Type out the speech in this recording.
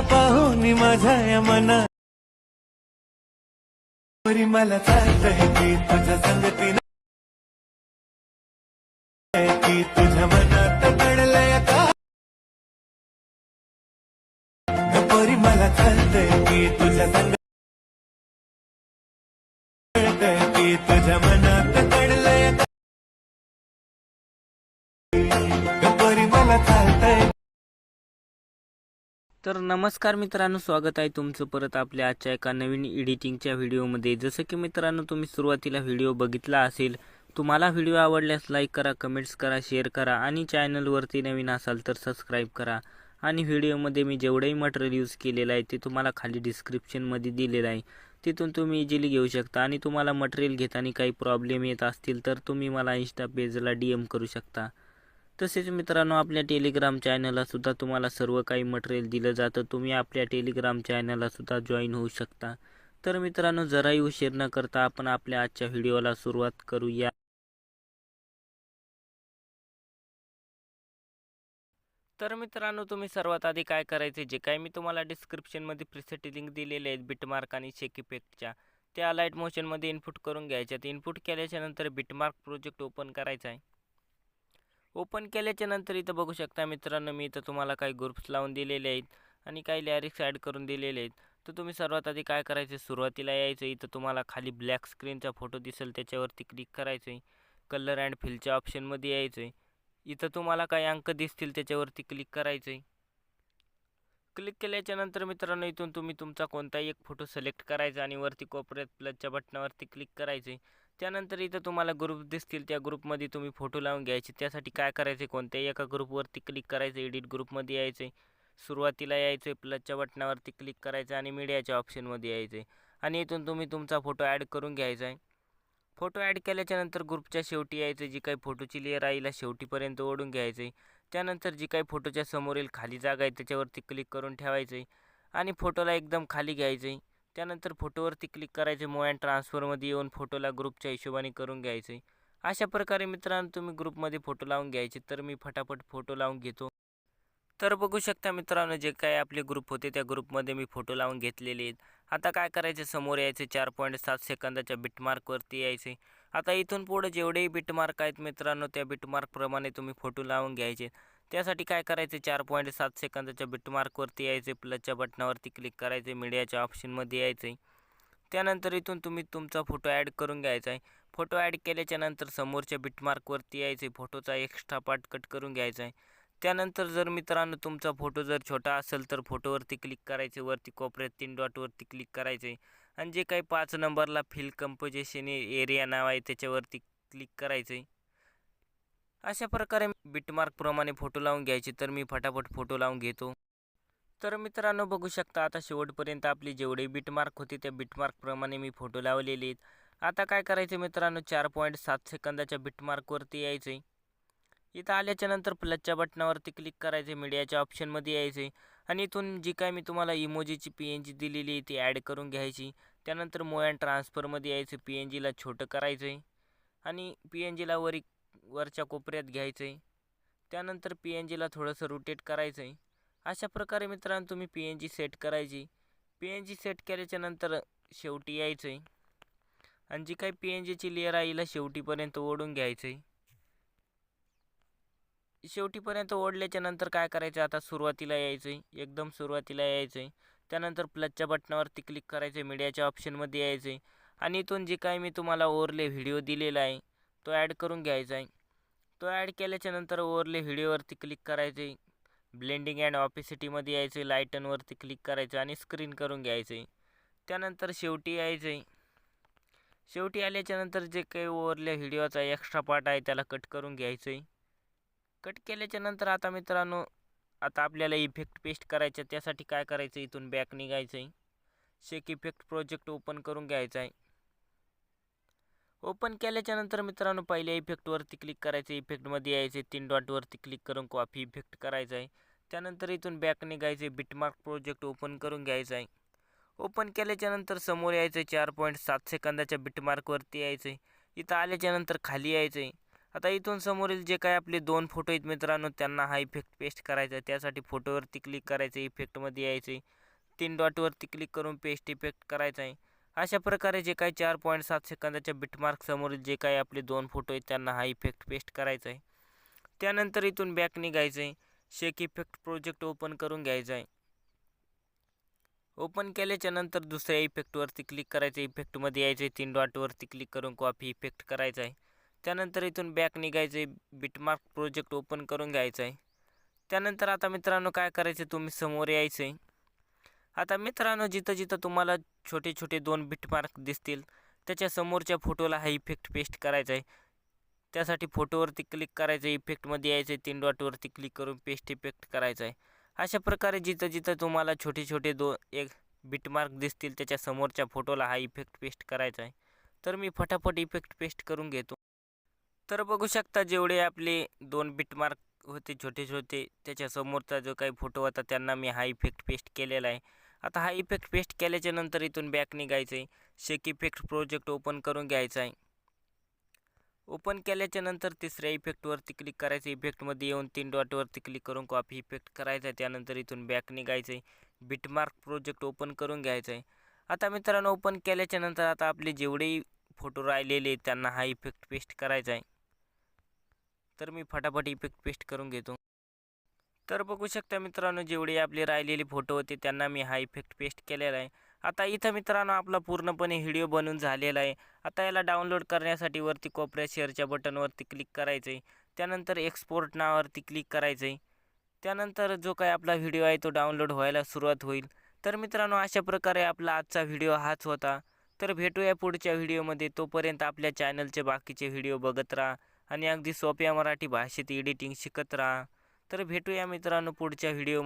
पाहून माझ्या या मना परी मला चालतंय की तुझ्या संगतीनं की तुझ्या मनात पडलंय का? परी मला चालतंय की तुझ्या संग की तुझ्या तर नमस्कार मित्रांनो स्वागत आहे तुमचं परत आपल्या आजच्या एका नवीन एडिटिंगच्या व्हिडिओमध्ये. जसं की मित्रांनो तुम्ही सुरुवातीला व्हिडिओ बघितला असेल तुम्हाला व्हिडिओ आवडल्यास लाईक करा कमेंट्स करा शेअर करा आणि चॅनलवरती नवीन असाल तर सबस्क्राईब करा. आणि व्हिडिओमध्ये मी जेवढंही मटेरियल यूज केलेलं आहे ते तुम्हाला खाली डिस्क्रिप्शनमध्ये दिलेलं आहे. तिथून तुम्ही इझिली घेऊ शकता आणि तुम्हाला मटेरियल घेताना काही प्रॉब्लेम येत असतील तर तुम्ही मला इन्स्टा पेजला डी एम करू शकता. तसेच मित्रांनो आपल्या टेलिग्राम चॅनलला सुद्धा तुम्हाला सर्व काही मटेरियल दिलं जातं. तुम्ही आपल्या टेलिग्राम चॅनलला सुद्धा जॉईन होऊ शकता. तर मित्रांनो जराही उशीर न करता आपण आपल्या आजच्या व्हिडिओला सुरुवात करूया. तर मित्रांनो तुम्ही सर्वात आधी काय करायचे जे काय मी तुम्हाला डिस्क्रिप्शनमध्ये प्रिसेट लिंक दिलेले आहेत बिटमार्क आणि शेक इफेक्टच्या त्या लाइट मोशनमध्ये इनपुट करून घ्यायच्यात इनपुट केल्याच्यानंतर बिटमार्क प्रोजेक्ट ओपन करायचा आहे. ओपन केल्याच्यानंतर इथं बघू शकता मित्रांनो मी इथं तुम्हाला काही ग्रुप्स लावून दिलेले आहेत आणि काही लॅरिक्स ॲड करून दिलेले आहेत. तर तुम्ही सर्वात आधी काय करायचं? सुरुवातीला यायचं इथं तुम्हाला खाली ब्लॅक स्क्रीनचा फोटो दिसेल त्याच्यावरती क्लिक करायचं आहे कलर अँड फिलच्या ऑप्शनमध्ये यायचं आहे इथं तुम्हाला काही अंक दिसतील त्याच्यावरती क्लिक करायचं आहे क्लिक केल्याच्यानंतर मित्रांनो इथून तुम्ही तुमचा कोणताही एक फोटो सिलेक्ट करायचा आणि वरती कोपऱ्यात प्लसच्या बटनावरती क्लिक करायचं आहे त्यानंतर इथं तुम्हाला ग्रुप दिसतील. त्या ग्रुपमध्ये तुम्ही फोटो लावून घ्यायचे. त्यासाठी काय करायचे कोणत्याही एका ग्रुपवरती क्लिक करायचं एडिट ग्रुपमध्ये यायचं. सुरुवातीला यायचं प्लसच्या बटनावरती क्लिक करायचं आणि मीडियाच्या ऑप्शनमध्ये यायचं. आहे आणि इथून तुम्ही तुमचा फोटो ॲड करून घ्यायचा आहे. फोटो ॲड केल्याच्यानंतर ग्रुपच्या शेवटी यायचं. जी काही फोटोची लेअर आहे शेवटीपर्यंत ओढून घ्यायचं आहे. त्यानंतर जी काही फोटोच्या समोरील खाली जागा आहे त्याच्यावरती क्लिक करून ठेवायचं आहे. आणि फोटोला एकदम खाली घ्यायचं आहे. त्यानंतर फोटोवरती क्लिक करायचे मो अँड ट्रान्सफरमध्ये येऊन फोटोला ग्रुपच्या हिशोबाने करून घ्यायचे. अशा प्रकारे मित्रांनो तुम्ही ग्रुपमध्ये फोटो लावून घ्यायचे. तर मी फटाफट फोटो लावून घेतो. तर बघू शकता मित्रांनो जे काय आपले ग्रुप होते त्या ग्रुपमध्ये मी फोटो लावून घेतलेले आहेत. आता काय करायचे? समोर यायचे चार पॉईंट सात सेकंदाच्या बिटमार्कवरती यायचे. आता इथून पुढे जेवढेही बिटमार्क आहेत मित्रांनो त्या बिटमार्कप्रमाणे तुम्ही फोटो लावून घ्यायचे. त्यासाठी काय करायचे? चार पॉईंट सात सेकंदाच्या बिटमार्कवरती यायचे प्लसच्या बटनावरती क्लिक करायचे मीडियाच्या ऑप्शनमध्ये यायचे त्यानंतर इथून तुम्ही तुमचा फोटो ॲड करून घ्यायचा आहे. फोटो ॲड केल्याच्यानंतर समोरच्या बिटमार्कवरती यायचे फोटोचा एक्स्ट्रा पार्ट कट करून घ्यायचा आहे. त्यानंतर जर मित्रांनो तुमचा फोटो जर छोटा असेल तर फोटोवरती क्लिक करायचे वरती कोपऱ्यात तीन डॉटवरती क्लिक करायचे आणि जे काही पाच नंबरला फिल कंपोजिशन एरिया नाव आहे त्याच्यावरती क्लिक करायचे अशा प्रकारे बिटमार्कप्रमाणे फोटो लावून घ्यायचे तर मी फटाफट फोटो लावून घेतो. तर मित्रांनो बघू शकता आता शेवटपर्यंत आपली जेवढे बिटमार्क होते त्या बिटमार्कप्रमाणे मी फोटो लावलेले आहेत. आता काय करायचे मित्रांनो चार पॉईंट सात सेकंदाच्या बिटमार्कवरती यायचे. इथं आल्याच्यानंतर प्लसच्या बटनावरती क्लिक करायचे मीडियाच्या ऑप्शनमध्ये यायचे. आणि इथून जी काय मी तुम्हाला इमोजीची पी एन जी दिलेली आहे ती ॲड करून घ्यायची. त्यानंतर मो ट्रान्सफरमध्ये यायचं पी एन जीला छोटं करायचं. आहे आणि पी एन जीला वरी वरच्या कोपऱ्यात घ्यायचं आहे त्यानंतर पी एन जीला थोडंसं रोटेट करायचं आहे अशा प्रकारे मित्रांनो तुम्ही पी एन जी सेट करायची. पी एन जी सेट केल्याच्यानंतर शेवटी यायचं आहे आणि जी काही पी एन जीची लेअर आहे हिला शेवटीपर्यंत ओढून घ्यायचं आहे शेवटीपर्यंत ओढल्याच्या नंतर काय करायचं? आता सुरुवातीला यायचं आहे एकदम सुरुवातीला यायचं आहे त्यानंतर प्लसच्या बटनावरती क्लिक करायचं आहे मीडियाच्या ऑप्शनमध्ये यायचं आहे आणि इथून जे काही मी तुम्हाला ओरले व्हिडिओ दिलेला आहे तो ॲड करून घ्यायचा आहे. तो ॲड केल्याच्यानंतर ओवरले व्हिडिओवरती क्लिक करायचं. आहे ब्लेंडिंग अँड ऑपिसिटीमध्ये यायचं आहे लायटनवरती क्लिक करायचं आणि स्क्रीन करून घ्यायचं. आहे त्यानंतर शेवटी यायचं. आहे शेवटी आल्याच्यानंतर जे काही ओवरल्या व्हिडिओचा एक्स्ट्रा पार्ट आहे त्याला कट करून घ्यायचं. आहे कट केल्याच्यानंतर आता मित्रांनो आता आपल्याला इफेक्ट पेस्ट करायचं त्यासाठी काय करायचं? इथून बॅक निघायचं. आहे शेक इफेक्ट प्रोजेक्ट ओपन करून घ्यायचा आहे. ओपन केल्याच्यानंतर मित्रांनो पहिल्या इफेक्टवरती क्लिक करायचं इफेक्टमध्ये यायचे तीन डॉटवरती क्लिक करून कॉपी इफेक्ट करायचा आहे. त्यानंतर इथून बॅक निघायचे बिटमार्क प्रोजेक्ट ओपन करून घ्यायचा आहे. ओपन केल्याच्यानंतर समोर यायचं चार पॉईंट सात सेकंदाच्या बिटमार्कवरती यायचं आहे. इथं आल्याच्यानंतर खाली यायचं आहे. आता इथून समोरील जे काय आपले दोन फोटो आहेत मित्रांनो त्यांना हा इफेक्ट पेस्ट करायचा आहे. त्यासाठी फोटोवरती क्लिक करायचं इफेक्टमध्ये यायचं आहे. तीन डॉटवरती क्लिक करून पेस्ट इफेक्ट करायचा आहे. अशा प्रकारे जे काही चार पॉईंट सात सेकंदाच्या बिटमार्क समोरील जे काही आपले दोन फोटो आहेत त्यांना हा इफेक्ट पेस्ट करायचा आहे त्यानंतर इथून बॅक निघायचं आहे शेक इफेक्ट प्रोजेक्ट ओपन करून घ्यायचा आहे ओपन केल्याच्यानंतर दुसऱ्या इफेक्टवरती क्लिक करायचं इफेक्टमध्ये यायचं आहे तीन डॉटवरती क्लिक करून कॉपी इफेक्ट करायचा आहे त्यानंतर इथून बॅक निघायचं आहे बिटमार्क प्रोजेक्ट ओपन करून घ्यायचं आहे त्यानंतर आता मित्रांनो काय करायचं तुम्ही समोर यायचं आहे आता मित्रांनो जिथं जिथं तुम्हाला छोटे छोटे दोन बिटमार्क दिसतील त्याच्या समोरच्या फोटोला हा इफेक्ट पेस्ट करायचा आहे. त्यासाठी फोटोवरती क्लिक करायचं इफेक्टमध्ये यायचं आहे तीन डॉटवरती क्लिक करून पेस्ट इफेक्ट करायचा आहे. अशा प्रकारे जिथं जिथं तुम्हाला छोटे छोटे दो एक बिटमार्क दिसतील त्याच्या समोरच्या फोटोला हा इफेक्ट पेस्ट करायचा आहे. तर मी फटाफट इफेक्ट पेस्ट करून घेतो. तर बघू शकता जेवढे आपले दोन बिटमार्क होते छोटे छोटे त्याच्यासमोरचा जो काही फोटो होता त्यांना मी हा इफेक्ट पेस्ट केलेला आहे. आता हा इफेक्ट पेस्ट केल्याच्यानंतर इथून बॅक निघायचं आहे शेक इफेक्ट प्रोजेक्ट ओपन करून घ्यायचा आहे ओपन केल्याच्यानंतर तिसऱ्या इफेक्टवरती क्लिक करायचं इफेक्टमध्ये येऊन तीन डॉटवरती क्लिक करून कॉपी इफेक्ट करायचा आहे त्यानंतर इथून बॅक निघायचं आहे बिटमार्क प्रोजेक्ट ओपन करून घ्यायचं आहे आता मित्रांनो ओपन केल्याच्यानंतर आता आपले जेवढेही फोटो राहिलेले त्यांना हा इफेक्ट पेस्ट करायचा आहे तर मी फटाफट इफेक्ट पेस्ट करून घेतो. तर बघू शकता मित्रांनो जेवढे आपले राहिलेले फोटो होते त्यांना मी हा इफेक्ट पेस्ट केलेला आहे. आता इथं मित्रांनो आपला पूर्णपणे व्हिडिओ बनून झालेला आहे. आता याला डाउनलोड करण्यासाठी वरती कोपऱ्या शेअरच्या बटनवरती क्लिक करायचं आहे त्यानंतर एक्सपोर्ट नावावरती क्लिक करायचं आहे त्यानंतर जो काही आपला व्हिडिओ आहे तो डाउनलोड व्हायला सुरुवात होईल. तर मित्रांनो अशा प्रकारे आपला आजचा व्हिडिओ हाच होता. तर भेटूया पुढच्या व्हिडिओमध्ये तोपर्यंत आपल्या चॅनलचे बाकीचे व्हिडिओ बघत राहा. आणि अगदी सोप्या मराठी भाषेत एडिटिंग शिकत राहा. तर भेटूया मित्रांनो पुढच्या व्हिडिओमध्ये